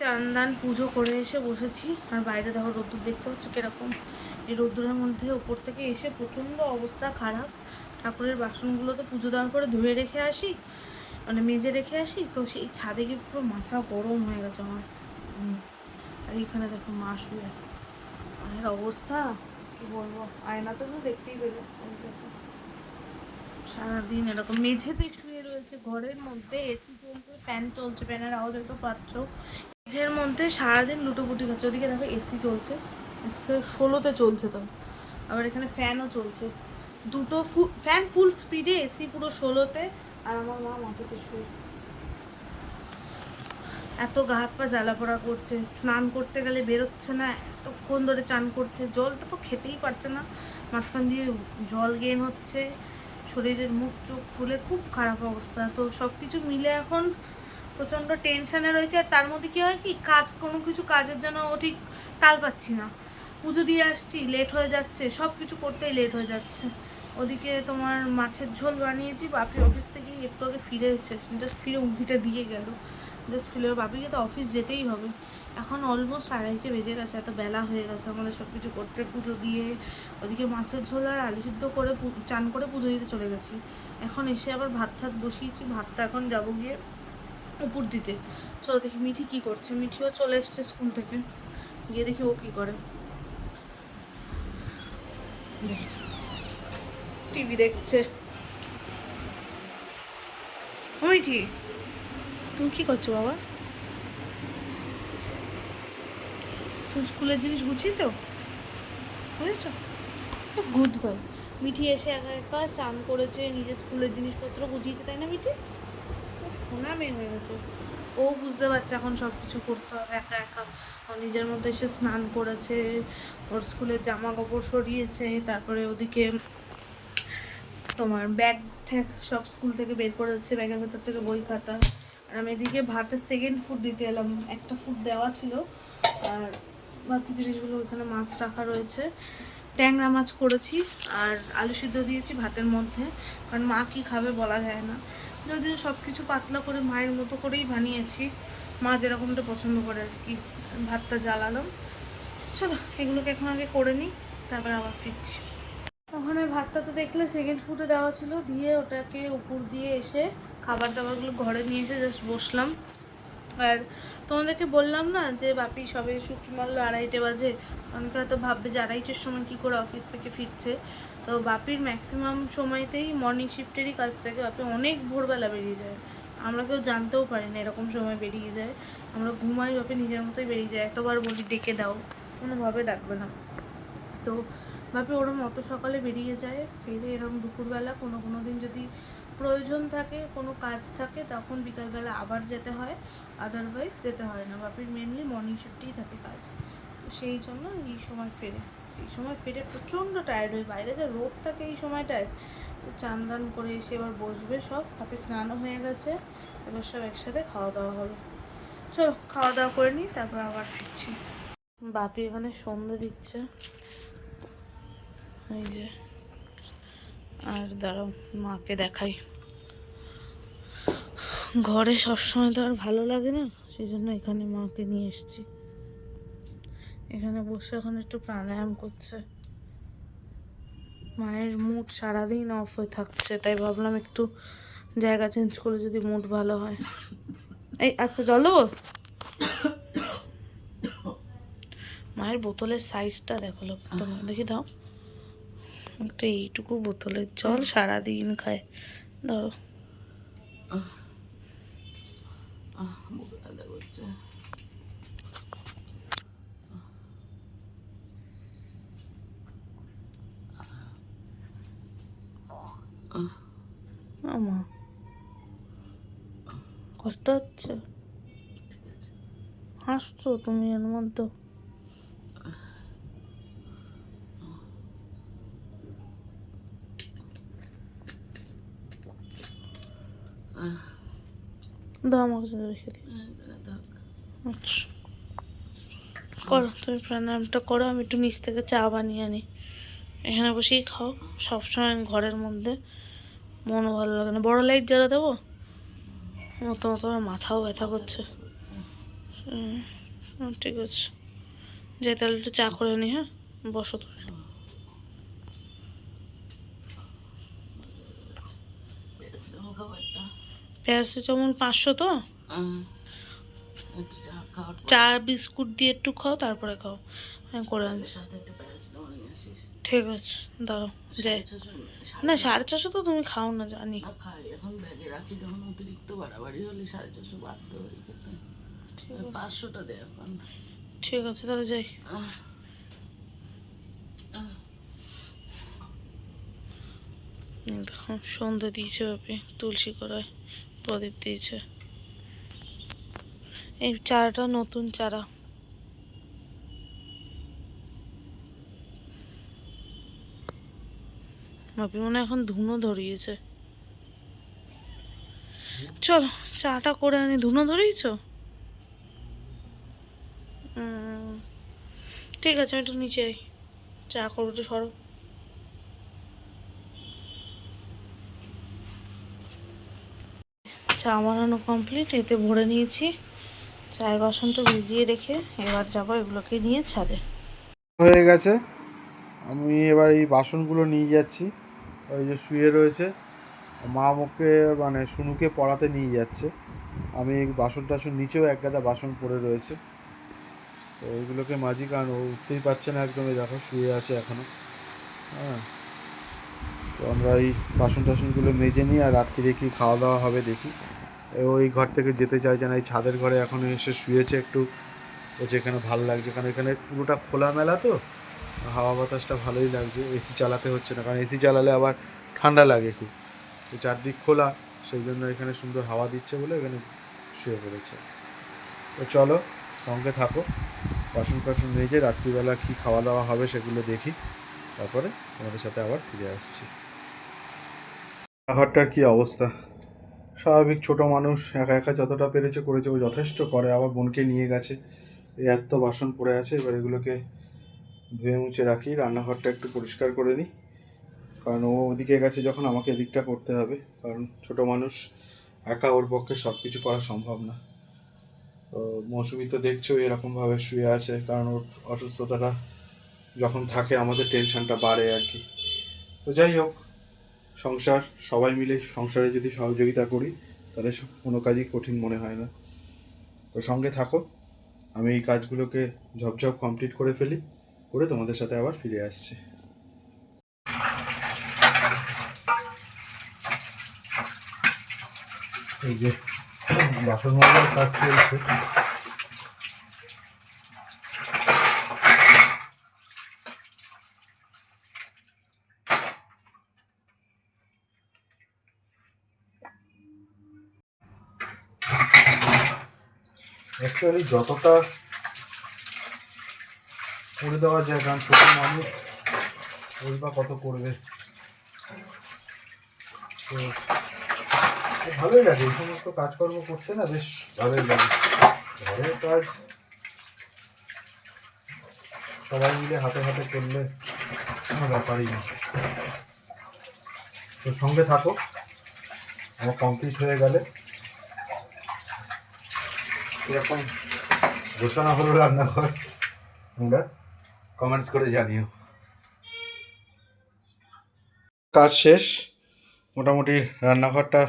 চান্দান পুজো করে এসে বসেছি। আর বাইরে দেখো রোদ্দুর দেখতে পাচ্ছ কীরকম। এই রোদ্দুরের মধ্যে ওপর থেকে এসে প্রচণ্ড অবস্থা খারাপ। ঠাকুরের বাসনগুলো তো পুজো দেওয়ার পরে ধুয়ে রেখে আসি মানে মেজে রেখে আসি। তো সেই ছাদে গিয়ে পুরো মাথা গরম হয়ে গেছে আমার। আর এইখানে দেখো মা শুয়ে। মায়ের অবস্থা, কি বলব? আয়নাতে তো দেখতেই পেলে। সারাদিন এরকম মেঝেতে শুয়ে রয়েছে। ঘরের মধ্যে এসি চলছে, ফ্যান চলছে, ফ্যানের আওয়াজ হয়তো পাচ্ছ। মেঝের মধ্যে সারাদিন লুটোপুটি খাচ্ছে। ওদিকে দেখো এসি চলছে। এসি তো ষোলোতে চলছে তো। আবার এখানে ফ্যানও চলছে। দুটো ফ্যান ফুল স্পিডে এসি পুরো ষোলোতে আর আমার মা মাটিতে শুয়ে। এত গা হাত পা জ্বালা পোড়া করছে। স্নান করতে গেলে বেরোচ্ছে না। এতক্ষণ ধরে চান করছে। জল তো খেতেই পারছে না। মাঝখান দিয়ে জল গেন হচ্ছে। শরীরের মুখ চোখ ফুলে খুব খারাপ অবস্থা। তো সব কিছু মিলে এখন প্রচণ্ড টেনশানে রয়েছে, আর তার মধ্যে কী হয় কি, কাজ, কোনো কিছু কাজের জন্য ও ঠিক তাল পাচ্ছি না। পুজো দিয়ে আসছি লেট হয়ে যাচ্ছে সব কিছু করতেই লেট হয়ে যাচ্ছে। ওদিকে তোমার মাছের ঝোল বানিয়েছি বাপি অফিস থেকে একটু আগে ফিরে এসেছে জাস্ট ফিরে উঁকিটা দিয়ে গেল। জাস্ট ফিরে বাপিকে তো অফিস যেতেই হবে। এখন অলমোস্ট আড়াইটে বেজে গেছে, এত বেলা হয়ে গেছে আমাদের সব কিছু করতে পুজো দিয়ে। ওদিকে মাছের ঝোল আর আলু সিদ্ধ করে চান করে পুজো দিতে চলে গেছি। এখন এসে আবার ভাত টাত বসিয়েছি, ভাতটা এখন যাব গিয়ে উপর দিতে। চলো দেখি মিঠি কি করছে। মিঠিও চলে এসছে স্কুল থেকে। গিয়ে দেখি ও কি করে। টিভি দেখছে। মিঠি, তুমি কি করছ বাবা? তুমি স্কুলের জিনিস গুছিয়েছ? বুঝেছ? গুড গার্ল মিঠি এসে একা একা স্নান করেছে, নিজের স্কুলের জিনিসপত্র গুছিয়েছে, তাই না মিঠি? সোনা মেয়ে হয়ে গেছে। ও বুঝতে পারছে এখন সব কিছু করতে হবে, একা একা। নিজের মধ্যে এসে স্নান করেছে, ওর স্কুলের জামা কাপড় সরিয়েছে, তারপরে ওদিকে তোমার ব্যাগ ঠ্যাগ সব স্কুল থেকে বের করে যাচ্ছে ব্যাগের ভেতর থেকে বই খাতা। আর আমি এদিকে ভাতের সেকেন্ড ফুড দিতে এলাম, একটা ফুড দেওয়া ছিল। আর বাকি জিনিসগুলো ওখানে মাছ রাখা রয়েছে। ট্যাংরা মাছ করেছি আর আলু সিদ্ধ দিয়েছি ভাতের মধ্যে। কারণ মা কি খাবে বলা যায় না। যদিও সব কিছু পাতলা করে মায়ের মতো করেই বানিয়েছি। মা যেরকমটা পছন্দ করে আর কি। ভাতটা জ্বালালাম। চলো, এগুলোকে এখন আগে করে নিই, তারপরে আবার ফিরছি। ওখানে ভাতটা তো দেখলে সেকেন্ড ফুডে দেওয়া ছিল, দিয়ে ওটাকে উপর দিয়ে এসে খাবার দাবারগুলো ঘরে নিয়ে এসে জাস্ট বসলাম। আর তোমাদেরকে বললাম না যে, বাপি সবে শুক্র মারলো আড়াইটে বাজে। অনেকে তো ভাববে যে আড়াইটের সময় কী করে অফিস থেকে ফিরছে। তো বাপির ম্যাক্সিমাম সময়তেই মর্নিং শিফটেরই কাজ থাকে। বাপি অনেক ভোরবেলা বেরিয়ে যায়। আমরা কেউ জানতেও পারি না এরকম সময় বেরিয়ে যায়। আমরা ঘুমাই, বাপি নিজের মতোই বেরিয়ে যায়। এতবার বলি, ডেকে দাও। কোনোভাবে ডাকবে না। তো ভাবি ওরম অত সকালে বেরিয়ে যায়। ফিরে এরকম দুপুরবেলা কোনো কোনো দিন যদি প্রয়োজন থাকে, কোনো কাজ থাকে, তখন বিকালবেলা আবার যেতে হয়। আদারওয়াইজ যেতে হয় না। বাপির মেনলি মর্নিং শিফটেই থাকে কাজ। তো সেই জন্য এই সময় ফেরে। এই সময় ফেরে প্রচণ্ড টায়ার্ড হয় বাইরে যে রোদ থাকে এই সময়টায়, তো চান দান করে এসে এবার বসবে সব। বাপি স্নানও হয়ে গেছে। এবার সব একসাথে খাওয়া দাওয়া হবে। চলো, খাওয়া দাওয়া করে নিই, তারপর আবার ফিরছি। বাপি এখানে সন্ধে দিচ্ছে। এই যে। আর দাঁড়াও, মাকে দেখাই। ঘরে সবসময় তো আর ভালো লাগে না সেই জন্য এখানে মাকে নিয়ে এসেছি। এখানে বসে এখন একটু প্রাণায়াম করছে। মায়ের মুড সারাদিন অফ হয়ে থাকছে, তাই ভাবলাম একটু জায়গা চেঞ্জ করে যদি মুড ভালো হয়। এই আচ্ছা জল দেবো? মায়ের বোতলের সাইজটা দেখো লোক দেখি দাও। একটা এইটুকু বোতলের জল সারাদিন খায়। ধরো। আমা কষ্ট হচ্ছে? হাসছো তুমি এর মধ্যে দাও আমার কাছে রেখে আচ্ছা। করো, তুমি প্রাণায়ামটা করো, আমি একটু নিচ থেকে চা বানিয়ে আনি। এখানে বসেই খাও, সবসময় ঘরের মধ্যে। মনও ভালো লাগে না। বড় লাইট জ্বালা দেবো? মতো মতো মাথাও ব্যথা করছে। ঠিক আছে। যাই, তাহলে একটু চা করে নি হ্যাঁ? বসো তুমি প্যারাসিটামল খাব একটা প্যারাসিটামল পাঁচশো তো? চা বিস্কুট দিয়ে একটু খাও তারপরে খাও। আমি করে নিয়ে আসিস ঠিক আছে দাঁড়াও যাই। না সাড়ে চারশো তো তুমি খাও না জানি। এখন ব্যাগে রাখি যখন অতিরিক্ত বাড়াবাড়ি হলে সাড়ে চারশো বাধ্য হয়ে আছে। পাঁচশোটা দে এখন। ঠিক আছে তাহলে যাই। দেখো সন্ধ্যা দিয়েছে বাপি তুলসী করায় প্রদীপ দিয়েছে। এই চারাটা নতুন চারা। বাপি মনে এখন ধুনো ধরিয়েছে। চলো, চাটা করে আনি। ধুনো ধরিয়েছ? ঠিক আছে, আমি একটু নিচে চা করব তো চা বানানো কমপ্লিট এতে ভরে নিয়েছি। চায়ের বাসনটা ভিজিয়ে রেখে এবার যাব এগুলোকে নিয়ে ছাদে। হয়ে গেছে। আমি এবার এই বাসনগুলো নিয়ে যাচ্ছি। ওই যে শুয়ে রয়েছে। মা মুখে মানে শুনুকে পড়াতে নিয়ে যাচ্ছে। আমি বাসন টাসন নিচেও এক গাদা বাসন পড়ে রয়েছে। তো ওইগুলোকে মাঝি কারণ ও উঠতেই পারছে না একদমই। দেখো, শুয়ে আছে এখনও হ্যাঁ। তো আমরা এই বাসন টাসনগুলো মেজে নিই আর রাত্রিরে কি খাওয়া দাওয়া হবে দেখি। ওই ঘর থেকে যেতে চাইছে না, এই ছাদের ঘরে এখন এসে শুয়েছে একটু। ও যেখানে ভালো লাগছে, কারণ এখানে পুরোটা খোলামেলা তো। হাওয়া বাতাসটা ভালোই লাগছে এসি চালাতে হচ্ছে না, কারণ এসি চালালে আবার ঠান্ডা লাগে খুব। তো চারদিক খোলা, সেই জন্য এখানে সুন্দর হাওয়া দিচ্ছে বলে এখানে শুয়ে পড়েছে। তো চলো, সঙ্গে থাকো। বাসন টাসন মেজে রাত্রিবেলা কী খাওয়া দাওয়া হবে সেগুলো দেখি। তারপরে তোমাদের সাথে আবার ফিরে আসছি। ঘরটার কী অবস্থা? স্বাভাবিক ছোট মানুষ একা একা যতটা পেরেছে করেছে, ও যথেষ্ট করে। আবার বোনকে নিয়ে গেছে। এত বাসন পড়ে আছে, এবার এগুলোকে ধুয়ে মুছে রাখি। রান্নাঘরটা একটু পরিষ্কার করে নিই। কারণ ও ওদিকে গেছে যখন আমাকে এদিকটা করতে হবে। কারণ ছোট মানুষ একা ওর পক্ষে সব কিছু করা সম্ভব না। তো মৌসুমি তো দেখছ এরকমভাবে শুয়ে আছে। কারণ ওর অসুস্থতাটা যখন থাকে, আমাদের টেনশনটা বাড়ে আর কি। তো যাই হোক সংসার, সবাই মিলে সংসারে যদি সহযোগিতা করি, তাহলে কোনো কাজই কঠিন মনে হয় না। তো সঙ্গে থাকো, আমি এই কাজগুলোকে ঝপঝপ কমপ্লিট করে ফেলি, করে তোমাদের সাথে আবার ফিরে আসছি। এই যে বাসন কাজ চলছে। অ্যাকচুয়ালি যতটা করে দেওয়া যায়, কারণ ছোটো মানুষ ওই বা কত করবে। তো ভালোই লাগে। এই সমস্ত কাজকর্ম করতে না বেশ ভালোই লাগে। ঘরের কাজ সবাই মিলে হাতে হাতে করলে কোনো ব্যাপারই না। তো সঙ্গে থাকো। আমার কমপ্লিট হয়ে গেলে এরকম ঘোষণা হলো রান্নাঘর? তোমরা কমেন্টস করে জানিও। কাজ শেষ। মোটামুটি রান্নাঘরটা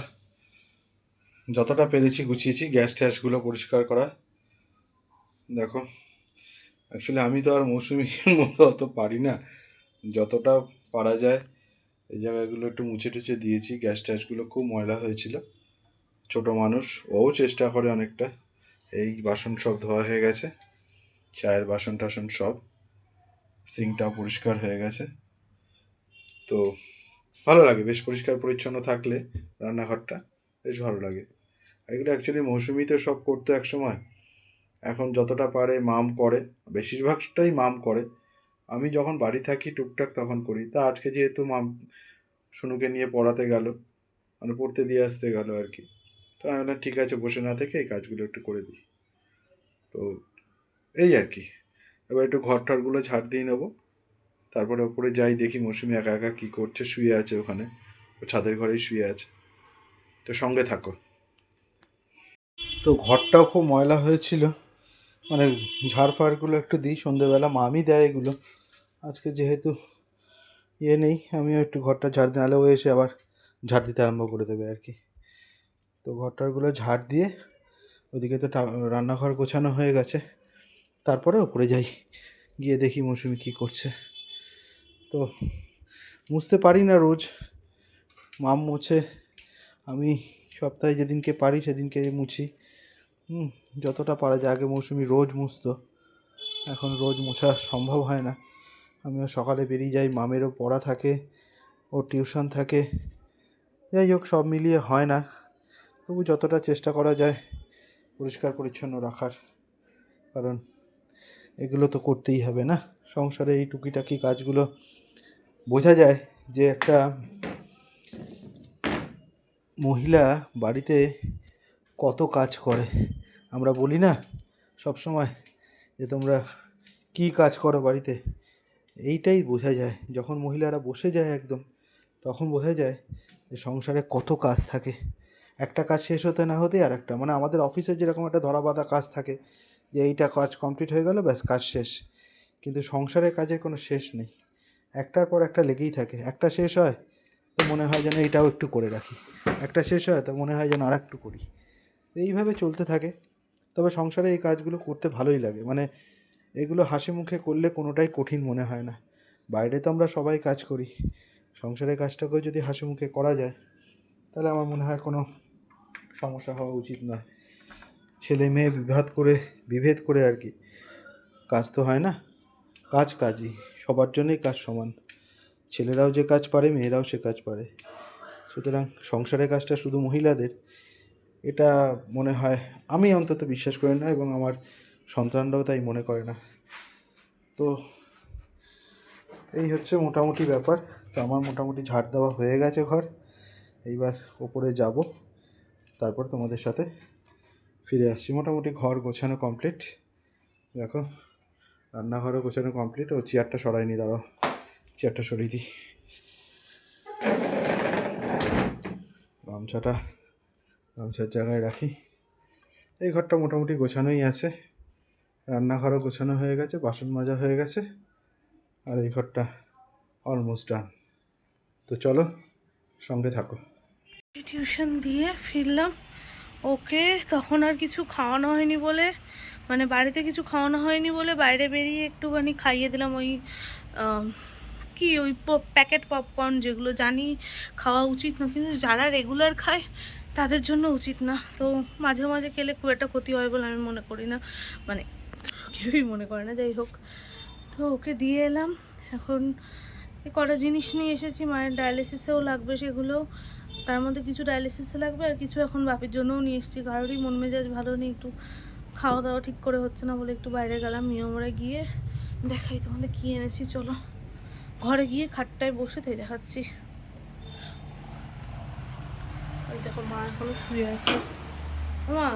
যতটা পেরেছি গুছিয়েছি, গ্যাস ট্যাসগুলো পরিষ্কার করা। দেখো অ্যাকচুয়ালি আমি তো আর মৌসুমির মতো অত পারি না। যতটা পারা যায়, এই জায়গাগুলো একটু মুছে টুছে দিয়েছি। গ্যাস ট্যাসগুলো খুব ময়লা হয়েছিল। ছোট মানুষ ও চেষ্টা করে অনেকটা। এই বাসন সব ধোয়া হয়ে গেছে। চায়ের বাসন টাসন সব সিঙ্কটাও পরিষ্কার হয়ে গেছে। তো ভালো লাগে, বেশ পরিষ্কার পরিচ্ছন্ন থাকলে রান্নাঘরটা বেশ ভালো লাগে। এগুলো অ্যাকচুয়ালি মৌসুমিতে সব করতো এক সময়। এখন যতটা পারে মাম করে, বেশিরভাগটাই মাম করে। আমি যখন বাড়ি থাকি টুকটাক তখন করি। তা আজকে যেহেতু মাম শুনুকে নিয়ে পড়াতে গেল মানে পড়তে দিয়ে আসতে গেল আর কি। তো আমি বললাম ঠিক আছে, বসে না থেকে এই কাজগুলো একটু করে দিই। তো এই আর কি। এবার একটু ঘর টরগুলো ঝাড় দিয়ে নেব। তারপরে ওপরে যাই, দেখি মৌসুমি একা একা কী করছে, শুয়ে আছে ওখানে। ও ছাদের ঘরেই শুয়ে আছে। তো সঙ্গে থাকো। তো ঘরটাও খুব ময়লা হয়েছিল। মানে ঝাড় ফাড়গুলো একটু দিই, সন্ধেবেলা মামি দেয় এগুলো। আজকে যেহেতু ইয়ে নেই, আমিও একটু ঘরটা ঝাড় দিই, নাহলে ও এসে আবার ঝাড় দিতে আরম্ভ করে দেবে আর কি। তো ঘরটারগুলো ঝাড় দিয়ে ওদিকে তো রান্নাঘর গোছানো হয়ে গেছে। তারপরে ওপরে যাই, গিয়ে দেখি মৌসুমি কী করছে। তো মুছতে পারি না রোজ। মাম মুছে, আমি সপ্তাহে যেদিনকে পারি সেদিনকে মুছি। হুম, যতটা পারা যায়। আগে মৌসুমি রোজ মুছতো, এখন রোজ মোছা সম্ভব হয় না। আমিও সকালে বেরিয়ে যাই, মামেরও পড়া থাকে, ওর টিউশন থাকে। যাই হোক, সব মিলিয়ে হয় না। তবু যতটা চেষ্টা করা যায় পরিষ্কার পরিচ্ছন্ন রাখার, কারণ এগুলো তো করতেই হবে না। সংসারে এই টুকিটাকি কাজগুলো বোঝা যায় যে একটা মহিলা বাড়িতে কত কাজ করে। আমরা বলি না সব সময় যে তোমরা কী কাজ করো বাড়িতে? এইটাই বোঝা যায়। যখন মহিলারা বসে যায় একদম, তখন বোঝা যায় যে সংসারে কত কাজ থাকে। একটা কাজ শেষ হতে না হতেই আর একটা মানে আমাদের অফিসে যেরকম একটা ধরা বাঁধা কাজ থাকে, যে এইটা কাজ কমপ্লিট হয়ে গেল, ব্যাস, কাজ শেষ। কিন্তু সংসারের কাজের কোনো শেষ নেই। একটার পর একটা লেগেই থাকে। একটা শেষ হয়, তো মনে হয় যেন এইটাও একটু করে রাখি। একটা শেষ হয়, তো মনে হয় যেন আর একটু করি। এইভাবে চলতে থাকে। তবে সংসারে এই কাজগুলো করতে ভালোই লাগে। মানে এগুলো হাসি মুখে করলে কোনোটাই কঠিন মনে হয় না। বাইরে তো আমরা সবাই কাজ করি। সংসারের কাজটাকেও যদি হাসি মুখে করা যায়, তাহলে আমার মনে হয় কোনো সমস্যা হওয়া উচিত নয়। ছেলে মেয়ে বিভাদ করে, বিভেদ করে আর কি। কাজ তো হয় না। কাজ কাজই। সবার জন্যই কাজ সমান। ছেলেরাও যে কাজ পারে, মেয়েরাও সে কাজ পারে। সুতরাং সংসারের কাজটা শুধু মহিলাদের, এটা মনে হয়, আমি অন্তত বিশ্বাস করি না এবং আমার সন্তানরাও তাই মনে করে না। তো এই হচ্ছে মোটামুটি ব্যাপার। তো আমার মোটামুটি ঝাড় দেওয়া হয়ে গেছে ঘর। এইবার ওপরে যাব। তারপর তোমাদের সাথে ফিরে আসছি। মোটামুটি ঘর গোছানো কমপ্লিট দেখো, রান্নাঘরও গোছানো কমপ্লিট ও চেয়ারটা সরাইনি দাঁড়াও। চেয়ারটা সরিয়ে দিই। গামছাটা গামছার জায়গায় রাখি। এই ঘরটা মোটামুটি গোছানোই আছে। রান্নাঘরও গোছানো হয়ে গেছে, বাসন মাজা হয়ে গেছে, আর এই ঘরটা অলমোস্ট ডান তো চলো, সঙ্গে থাকো। টিউশন দিয়ে ফিরলাম। ওকে তখন আর কিছু খাওয়ানো হয়নি বলে মানে বাড়িতে কিছু খাওয়ানো হয়নি বলে বাইরে বেরিয়ে একটুখানি খাইয়ে দিলাম ওই কি ওই প্যাকেট পপকর্ন যেগুলো জানি খাওয়া উচিত না, কিন্তু যারা রেগুলার খায় তাদের জন্য উচিত না। তো মাঝে মাঝে খেলে খুব একটা ক্ষতি হয় বলে আমি মনে করি না মানে কেউই মনে করে না, যাই হোক। তো ওকে দিয়ে এলাম। এখন কটা জিনিস নিয়ে এসেছি, মায়ের ডায়ালিসিসেও লাগবে সেগুলো। তার মধ্যে কিছু ডায়ালিসিসে লাগবে আর কিছু এখন বাপির জন্যও নিয়ে এসেছি। কারোরই মন মেজাজ ভালো নেই, একটু খাওয়া দাওয়া ঠিক করে হচ্ছে না বলে একটু বাইরে গেলাম মিয়মরা গিয়ে দেখাই তোমাদের কী এনেছি, চলো। ঘরে গিয়ে খাটটায় বসে তাই দেখাচ্ছি। ওই দেখো মা এখনও শুয়ে আছে। মা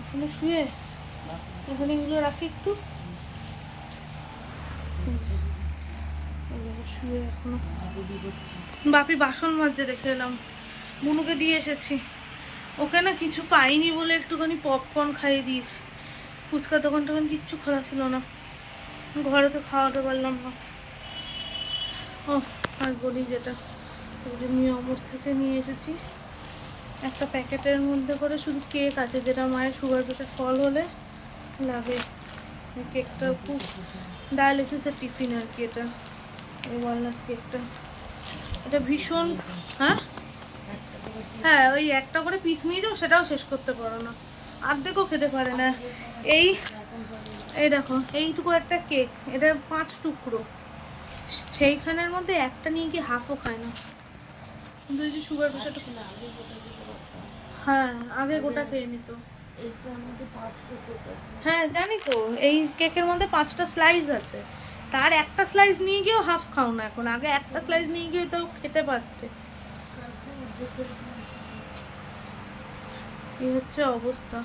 এখনও শুয়ে? এখানে এগুলো রাখি একটু এই দেখো শুয়ে এখনও বাপি বাসন মাজছে দেখে এলাম মুনুকে দিয়ে এসেছি। ওকে না কিছু পাইনি বলে একটুখানি পপকর্ন খাইয়ে দিয়েছি। ফুচকা দোকান টোকান কিচ্ছু খোলা ছিল না। ঘরে তো খাওয়াতে পারলাম না। ও আর বলি যেটা যে মিয়মর থেকে নিয়ে এসেছি। একটা প্যাকেটের মধ্যে করে শুধু কেক আছে যেটা মায়ের সুগার পেটের ফল হলে লাগে। কেকটা খুব ডায়ালিসিসের টিফিন আর কি এটা। এই ওয়ালনাট কেকটা এটা ভীষণ হ্যাঁ? হ্যাঁ ওই একটা করে পিস নিয়ে যাও সেটাও শেষ করতে পারো না। অর্ধেকও খেতে পারে না। এই এই দেখো এইটুকু একটা কেক এটা পাঁচ টুকরো। সেইখানের মধ্যে একটা নিয়ে গিয়ে হাফও খায় না? কিন্তু এই যে সুগার প্রেশারটা হ্যাঁ আগে গোটা খেয়ে নিত। হ্যাঁ জানি তো এই কেকের মধ্যে পাঁচটা স্লাইস আছে। তার একটা স্লাইস নিয়ে গিয়েও হাফ খাও না এখন। আগে একটা স্লাইস নিয়ে গিয়ে তাও খেতে পারতে। এই হচ্ছে অবস্থা।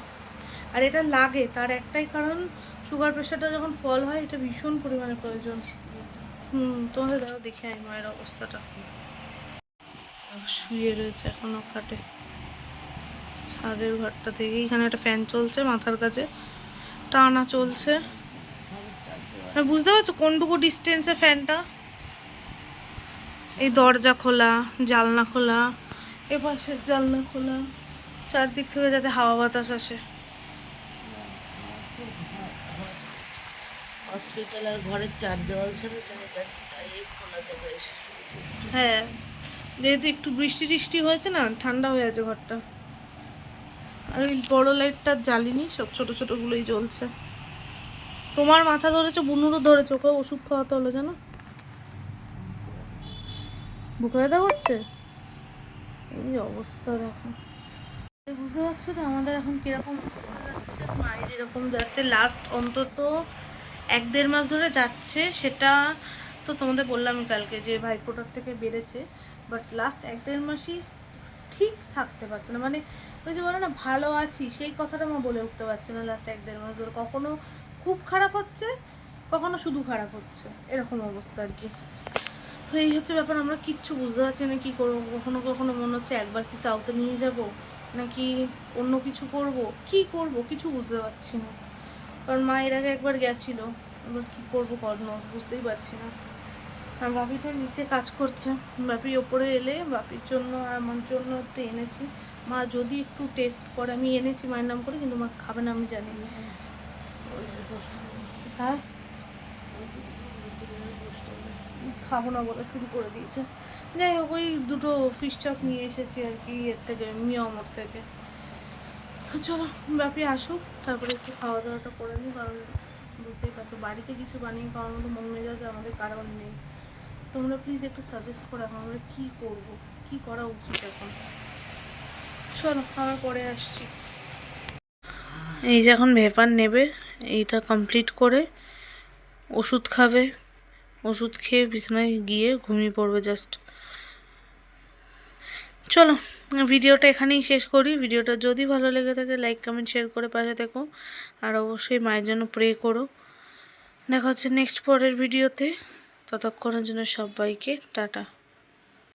আর এটা লাগে, তার একটাই কারণ সুগার প্রেশারটা যখন ফল হয়, এটা ভীষণ পরিমাণে প্রয়োজন। হুম, তোমাদের দাও, দেখে আই মায়ের অবস্থাটা। শুয়ে রয়েছে এখনও খাটে। ছাদের ঘরটা থেকে এখানে একটা ফ্যান চলছে মাথার কাছে। টানা চলছে। বুঝতে পারছ কোনটুকু ডিস্টেন্সে ফ্যানটা এই দরজা খোলা জালনা খোলা এ পাশের জালনা খোলা চারদিক থেকে যাতে হাওয়া বাতাস আসে। হসপিটাল আর ঘরের চার দেওয়াল ছেড়ে জায়গা খোলা এসে হ্যাঁ যেহেতু একটু বৃষ্টি টিষ্টি হয়েছে না ঠান্ডা হয়ে আছে ঘরটা। আর ওই বড় লাইটটা জ্বালিনি সব ছোট ছোটগুলোই জ্বলছে। তোমার মাথা ধরেছে, বুনুরও ধরেছে, ওকে ওষুধ খাওয়াতে হলো জানো? বুকে ব্যথা করছে? এই অবস্থা দেখো। বুঝতে পারছ তো আমাদের এখন কীরকম যাচ্ছে? মায়ের এরকম যাচ্ছে লাস্ট অন্তত এক দেড় মাস ধরে যাচ্ছে। সেটা তো তোমাদের বললাম কালকে যে ভাইফোঁটার থেকে বেড়েছে। বাট লাস্ট এক দেড় মাসই ঠিক থাকতে পারছে না। মানে ওই যে বলো না, ভালো আছি, সেই কথাটা আমার বলে উঠতে পারছে না লাস্ট এক দেড় মাস ধরে। কখনো খুব খারাপ হচ্ছে, কখনো শুধু খারাপ হচ্ছে। এরকম অবস্থা আর কি। তো এই হচ্ছে ব্যাপার, আমরা কিচ্ছু বুঝতে পারছি না কী করব। কখনো কখনো মনে হচ্ছে একবার কি সাউথে নিয়ে যাব, নাকি অন্য কিছু করব? কি করব? কিছু বুঝতে পারছি না। কারণ মা এর আগে একবার গেছিল। এবার কী করব কর্ণ বুঝতেই পারছি না। আর বাপি তো নিচে কাজ করছে। বাপি ওপরে এলে বাপির জন্য আর আমার জন্য একটু এনেছি। মা যদি একটু টেস্ট করে, আমি এনেছি মায়ের নাম করে, কিন্তু মা খাবে না, আমি জানি না। হ্যাঁ? খাব না বলে শুরু করে দিয়েছে। যাই হোক, ওই দুটো ফিশ চপ নিয়ে এসেছি আর কি, এর থেকে মিয়ামর থেকে। চলো ব্যাপী আসুক, তারপরে একটু খাওয়া দাওয়াটা করে নিই, কারণ বুঝতেই পারছ, বাড়িতে কিছু বানিয়ে খাওয়ার মতো মন মেজাজ আমাদের কারণ নেই। তোমরা প্লিজ একটু সাজেস্ট করো এখন আমরা কী করব, কী করা উচিত এখন? চলো, আবার পরে আসছি। এই যে এখন ভেপার নেবে এইটা কমপ্লিট করে ওষুধ খাবে। ওষুধ খেয়ে বিছানায় গিয়ে ঘুমিয়ে পড়বে জাস্ট চলো, ভিডিওটা এখানেই শেষ করি। ভিডিওটা যদি ভালো লেগে থাকে লাইক কমেন্ট শেয়ার করে পাশে থেকো। আর অবশ্যই মায়ের জন্য প্রে করো। দেখা হচ্ছে নেক্সট পরের ভিডিওতে। ততক্ষণের জন্য সবাইকে টাটা।